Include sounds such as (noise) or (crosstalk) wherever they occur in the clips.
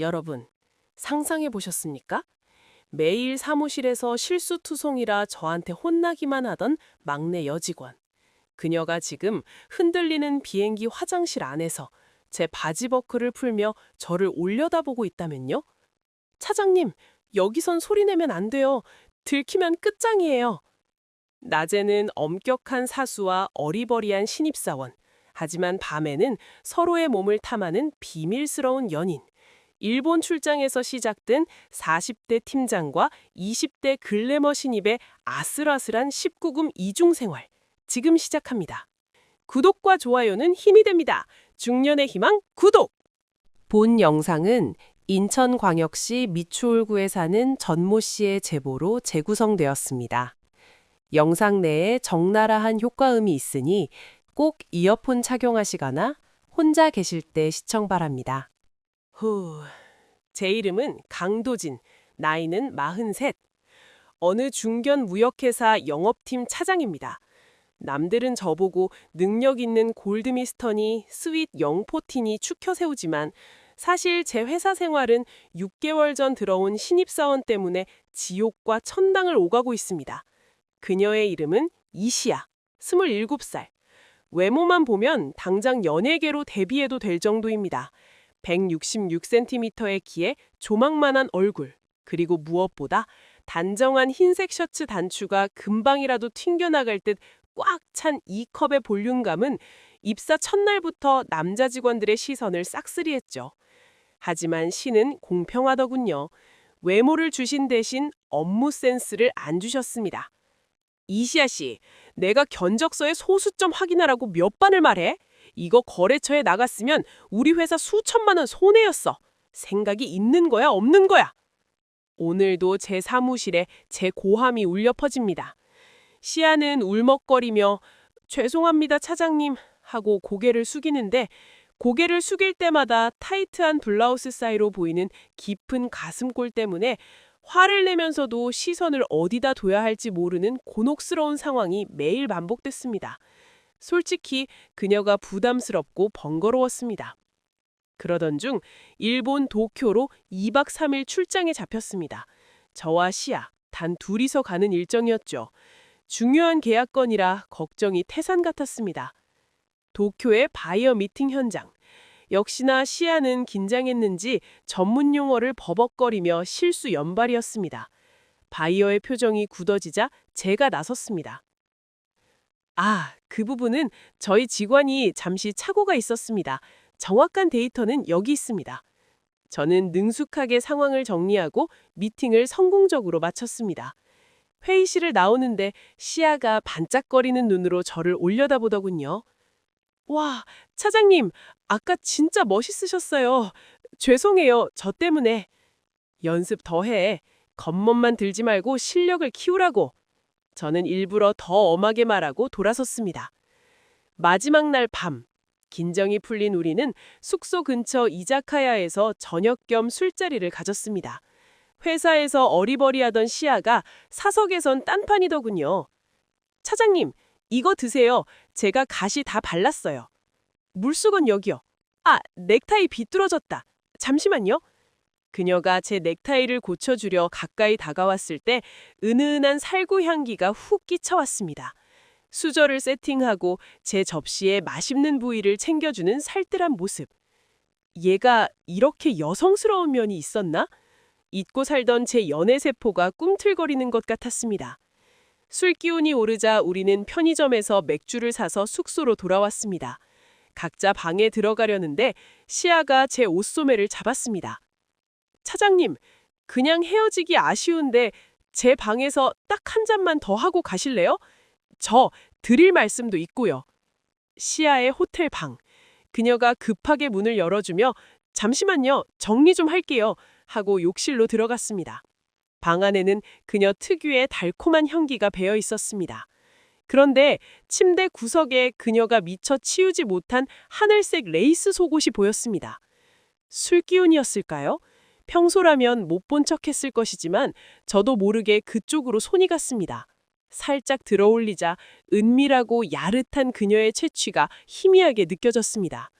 여러분, 상상해 보셨습니까? 매일 사무실에서 실수투성이라 저한테 혼나기만 하던 막내 여직원. 그녀가 지금 흔들리는 비행기 화장실 안에서 제 바지 버클을 풀며 저를 올려다보고 있다면요? 차장님, 여기선 소리 내면 안 돼요. 들키면 끝장이에요. 낮에는 엄격한 사수와 어리버리한 신입사원. 하지만 밤에는 서로의 몸을 탐하는 비밀스러운 연인. 일본 출장에서 시작된 40대 팀장과 20대 글래머 신입의 아슬아슬한 19금 이중 생활. 지금 시작합니다. 구독과 좋아요는 힘이 됩니다. 중년의 희망 구독! 본 영상은 인천광역시 미추홀구에 사는 전모 씨의 제보로 재구성되었습니다. 영상 내에 적나라한 효과음이 있으니 꼭 이어폰 착용하시거나 혼자 계실 때 시청 바랍니다. 후, 제 이름은 강도진, 나이는 43. 어느 중견 무역회사 영업팀 차장입니다. 남들은 저보고 능력 있는 골드미스터니 스윗 영포틴이 추켜 세우지만 사실 제 회사 생활은 6개월 전 들어온 신입사원 때문에 지옥과 천당을 오가고 있습니다. 그녀의 이름은 이시야, 27살. 외모만 보면 당장 연예계로 데뷔해도 될 정도입니다. 166cm의 키에 조망만한 얼굴, 그리고 무엇보다 단정한 흰색 셔츠 단추가 금방이라도 튕겨나갈 듯 꽉 찬 이 컵의 볼륨감은 입사 첫날부터 남자 직원들의 시선을 싹쓸이 했죠. 하지만 신은 공평하더군요. 외모를 주신 대신 업무 센스를 안 주셨습니다. 이시아 씨, 내가 견적서에 소수점 확인하라고 몇 번을 말해? 이거 거래처에 나갔으면 우리 회사 수천만 원 손해였어. 생각이 있는 거야, 없는 거야? 오늘도 제 사무실에 제 고함이 울려 퍼집니다. 시아는 울먹거리며 죄송합니다, 차장님 하고 고개를 숙이는데 고개를 숙일 때마다 타이트한 블라우스 사이로 보이는 깊은 가슴골 때문에 화를 내면서도 시선을 어디다 둬야 할지 모르는 곤혹스러운 상황이 매일 반복됐습니다. 솔직히 그녀가 부담스럽고 번거로웠습니다. 그러던 중 일본 도쿄로 2박 3일 출장에 잡혔습니다. 저와 시아, 단 둘이서 가는 일정이었죠. 중요한 계약건이라 걱정이 태산 같았습니다. 도쿄의 바이어 미팅 현장. 역시나 시아는 긴장했는지 전문 용어를 버벅거리며 실수 연발이었습니다. 바이어의 표정이 굳어지자 제가 나섰습니다. 아, 그 부분은 저희 직원이 잠시 착오가 있었습니다. 정확한 데이터는 여기 있습니다. 저는 능숙하게 상황을 정리하고 미팅을 성공적으로 마쳤습니다. 회의실을 나오는데 시아가 반짝거리는 눈으로 저를 올려다보더군요. 와, 차장님, 아까 진짜 멋있으셨어요. 죄송해요, 저 때문에. 연습 더 해. 겉멋만 들지 말고 실력을 키우라고. 저는 일부러 더 엄하게 말하고 돌아섰습니다. 마지막 날 밤, 긴정이 풀린 우리는 숙소 근처 이자카야에서 저녁 겸 술자리를 가졌습니다. 회사에서 어리버리하던 시아가 사석에선 딴판이더군요. 차장님, 이거 드세요. 제가 가시 다 발랐어요. 물수건 여기요. 아, 넥타이 비뚤어졌다. 잠시만요. 그녀가 제 넥타이를 고쳐주려 가까이 다가왔을 때 은은한 살구 향기가 훅 끼쳐왔습니다. 수저를 세팅하고 제 접시에 맛있는 부위를 챙겨주는 살뜰한 모습. 얘가 이렇게 여성스러운 면이 있었나? 잊고 살던 제 연애세포가 꿈틀거리는 것 같았습니다. 술 기운이 오르자 우리는 편의점에서 맥주를 사서 숙소로 돌아왔습니다. 각자 방에 들어가려는데 시아가 제 옷소매를 잡았습니다. 차장님, 그냥 헤어지기 아쉬운데 제 방에서 딱 한 잔만 더 하고 가실래요? 저 드릴 말씀도 있고요. 시아의 호텔 방. 그녀가 급하게 문을 열어주며 잠시만요, 정리 좀 할게요. 하고 욕실로 들어갔습니다. 방 안에는 그녀 특유의 달콤한 향기가 배어 있었습니다. 그런데 침대 구석에 그녀가 미처 치우지 못한 하늘색 레이스 속옷이 보였습니다. 술 기운이었을까요? 평소라면 못 본 척 했을 것이지만 저도 모르게 그쪽으로 손이 갔습니다. 살짝 들어올리자 은밀하고 야릇한 그녀의 채취가 희미하게 느껴졌습니다.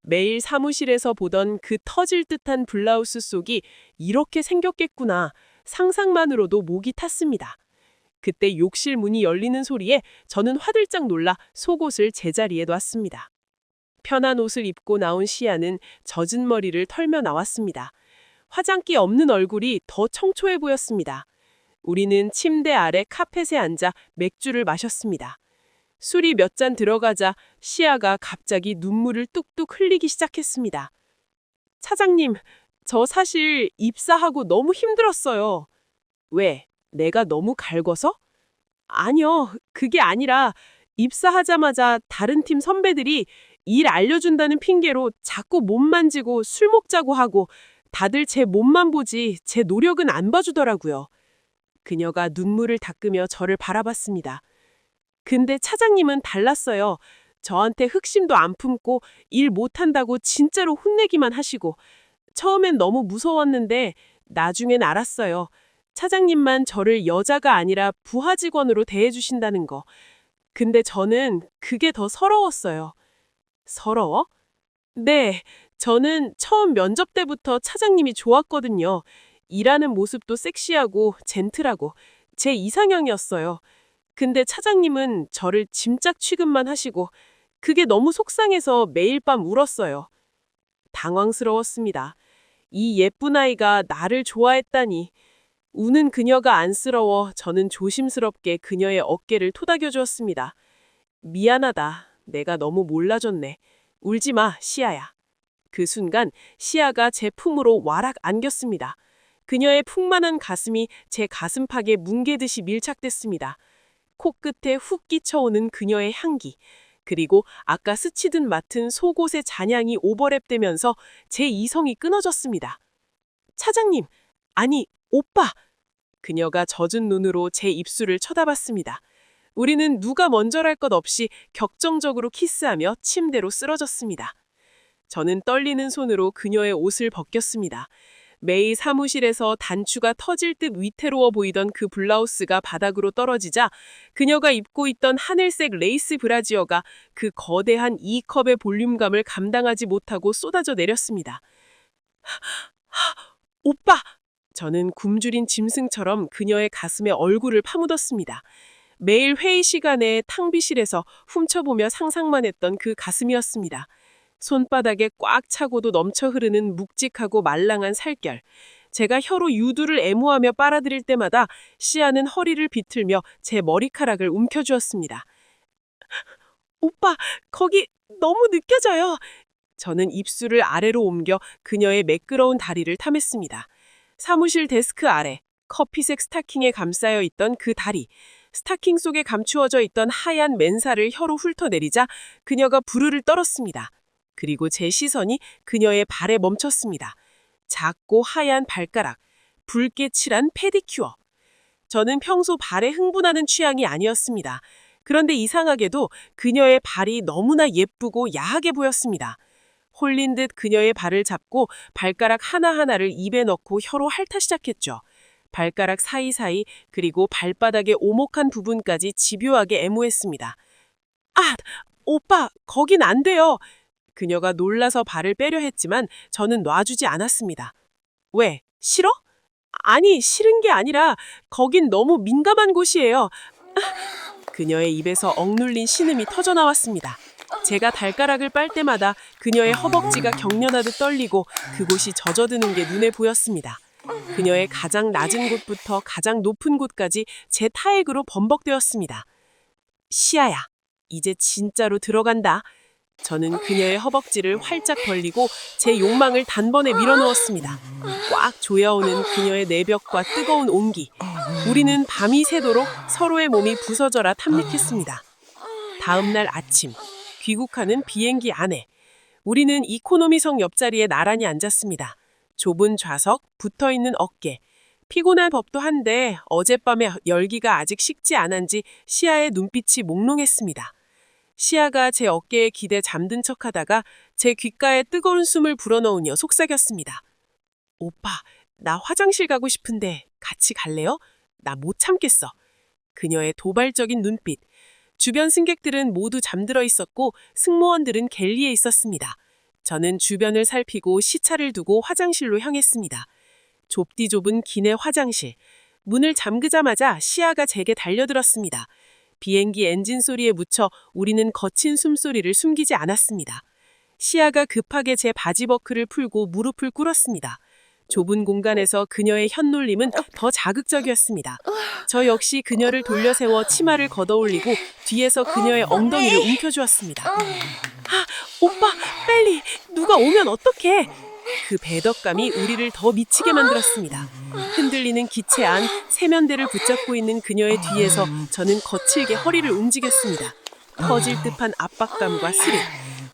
매일 사무실에서 보던 그 터질 듯한 블라우스 속이 이렇게 생겼겠구나. 상상만으로도 목이 탔습니다. 그때 욕실 문이 열리는 소리에 저는 화들짝 놀라 속옷을 제자리에 놨습니다. 편한 옷을 입고 나온 시아는 젖은 머리를 털며 나왔습니다. 화장기 없는 얼굴이 더 청초해 보였습니다. 우리는 침대 아래 카펫에 앉아 맥주를 마셨습니다. 술이 몇 잔 들어가자 시아가 갑자기 눈물을 뚝뚝 흘리기 시작했습니다. 차장님, 저 사실 입사하고 너무 힘들었어요. 왜? 내가 너무 갈궈서? 아니요, 그게 아니라 입사하자마자 다른 팀 선배들이 일 알려준다는 핑계로 자꾸 몸 만지고 술 먹자고 하고 다들 제 몸만 보지 제 노력은 안 봐주더라고요. 그녀가 눈물을 닦으며 저를 바라봤습니다. 근데 차장님은 달랐어요. 저한테 흑심도 안 품고 일 못한다고 진짜로 혼내기만 하시고 처음엔 너무 무서웠는데 나중엔 알았어요. 차장님만 저를 여자가 아니라 부하 직원으로 대해주신다는 거. 근데 저는 그게 더 서러웠어요. 서러워? 네, 저는 처음 면접 때부터 차장님이 좋았거든요. 일하는 모습도 섹시하고 젠틀하고 제 이상형이었어요. 근데 차장님은 저를 짐짝 취급만 하시고 그게 너무 속상해서 매일 밤 울었어요. 당황스러웠습니다. 이 예쁜 아이가 나를 좋아했다니. 우는 그녀가 안쓰러워 저는 조심스럽게 그녀의 어깨를 토닥여 주었습니다. 미안하다. 내가 너무 몰라줬네. 울지 마, 시아야. 그 순간 시아가 제 품으로 와락 안겼습니다. 그녀의 풍만한 가슴이 제 가슴팍에 뭉개듯이 밀착됐습니다. 코끝에 훅 끼쳐오는 그녀의 향기, 그리고 아까 스치듯 맡은 속옷의 잔향이 오버랩되면서 제 이성이 끊어졌습니다. 차장님, 아니, 오빠! 그녀가 젖은 눈으로 제 입술을 쳐다봤습니다. 우리는 누가 먼저랄 것 없이 격정적으로 키스하며 침대로 쓰러졌습니다. 저는 떨리는 손으로 그녀의 옷을 벗겼습니다. 매일 사무실에서 단추가 터질 듯 위태로워 보이던 그 블라우스가 바닥으로 떨어지자 그녀가 입고 있던 하늘색 레이스 브라지어가 그 거대한 E컵의 볼륨감을 감당하지 못하고 쏟아져 내렸습니다. (gasps) 오빠! 저는 굶주린 짐승처럼 그녀의 가슴에 얼굴을 파묻었습니다. 매일 회의 시간에 탕비실에서 훔쳐보며 상상만 했던 그 가슴이었습니다. 손바닥에 꽉 차고도 넘쳐 흐르는 묵직하고 말랑한 살결. 제가 혀로 유두를 애무하며 빨아들일 때마다 시아는 허리를 비틀며 제 머리카락을 움켜주었습니다. 오빠, 거기 너무 느껴져요. 저는 입술을 아래로 옮겨 그녀의 매끄러운 다리를 탐했습니다. 사무실 데스크 아래 커피색 스타킹에 감싸여 있던 그 다리. 스타킹 속에 감추어져 있던 하얀 맨살을 혀로 훑어내리자 그녀가 부르를 떨었습니다. 그리고 제 시선이 그녀의 발에 멈췄습니다. 작고 하얀 발가락, 붉게 칠한 페디큐어. 저는 평소 발에 흥분하는 취향이 아니었습니다. 그런데 이상하게도 그녀의 발이 너무나 예쁘고 야하게 보였습니다. 홀린 듯 그녀의 발을 잡고 발가락 하나하나를 입에 넣고 혀로 핥아 시작했죠. 발가락 사이사이 그리고 발바닥의 오목한 부분까지 집요하게 애무했습니다. 아, 오빠, 거긴 안 돼요. 그녀가 놀라서 발을 빼려 했지만 저는 놔주지 않았습니다. 왜? 싫어? 아니, 싫은 게 아니라 거긴 너무 민감한 곳이에요. (laughs) 그녀의 입에서 억눌린 신음이 터져 나왔습니다. 제가 발가락을 빨 때마다 그녀의 허벅지가 경련하듯 떨리고 그곳이 젖어드는 게 눈에 보였습니다. 그녀의 가장 낮은 곳부터 가장 높은 곳까지 제 타액으로 범벅되었습니다. 시아야, 이제 진짜로 들어간다. 저는 그녀의 허벅지를 활짝 벌리고 제 욕망을 단번에 밀어넣었습니다. 꽉 조여오는 그녀의 내벽과 뜨거운 온기. 우리는 밤이 새도록 서로의 몸이 부서져라 탐닉했습니다. 다음 날 아침, 귀국하는 비행기 안에 우리는 이코노미석 옆자리에 나란히 앉았습니다. 좁은 좌석, 붙어 있는 어깨. 피곤할 법도 한데 어젯밤에 열기가 아직 식지 않은지 시아의 눈빛이 몽롱했습니다. 시아가 제 어깨에 기대 잠든 척하다가 제 귓가에 뜨거운 숨을 불어넣으며 속삭였습니다. 오빠, 나 화장실 가고 싶은데 같이 갈래요? 나 못 참겠어. 그녀의 도발적인 눈빛. 주변 승객들은 모두 잠들어 있었고 승무원들은 갤리에 있었습니다. 저는 주변을 살피고 시차를 두고 화장실로 향했습니다. 좁디 좁은 기내 화장실. 문을 잠그자마자 시야가 제게 달려들었습니다. 비행기 엔진 소리에 묻혀 우리는 거친 숨소리를 숨기지 않았습니다. 시야가 급하게 제 바지 버클을 풀고 무릎을 꿇었습니다. 좁은 공간에서 그녀의 현놀림은 더 자극적이었습니다. 저 역시 그녀를 돌려세워 치마를 걷어올리고 뒤에서 그녀의 엉덩이를 움켜쥐었습니다. 아, 오빠, 빨리 누가 오면 어떡해? 그 배덕감이 우리를 더 미치게 만들었습니다. 흔들리는 기체 안 세면대를 붙잡고 있는 그녀의 뒤에서 저는 거칠게 허리를 움직였습니다. 터질 듯한 압박감과 스릴.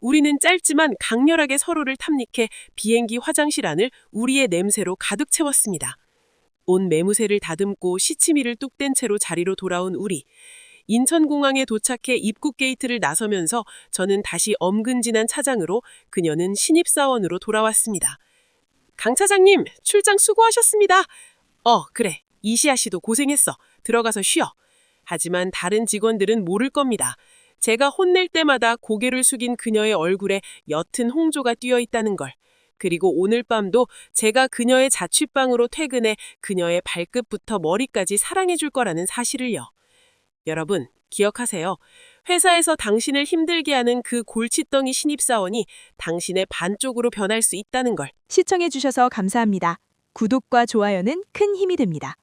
우리는 짧지만 강렬하게 서로를 탐닉해 비행기 화장실 안을 우리의 냄새로 가득 채웠습니다. 온 매무새를 다듬고 시치미를 뚝뗀 채로 자리로 돌아온 우리. 인천공항에 도착해 입국 게이트를 나서면서 저는 다시 엄근진한 차장으로 그녀는 신입사원으로 돌아왔습니다. 강 차장님, 출장 수고하셨습니다. 어, 그래. 이시아 씨도 고생했어. 들어가서 쉬어. 하지만 다른 직원들은 모를 겁니다. 제가 혼낼 때마다 고개를 숙인 그녀의 얼굴에 옅은 홍조가 띄어 있다는 걸. 그리고 오늘 밤도 제가 그녀의 자취방으로 퇴근해 그녀의 발끝부터 머리까지 사랑해 줄 거라는 사실을요. 여러분, 기억하세요. 회사에서 당신을 힘들게 하는 그 골칫덩이 신입사원이 당신의 반쪽으로 변할 수 있다는 걸. 시청해주셔서 감사합니다. 구독과 좋아요는 큰 힘이 됩니다.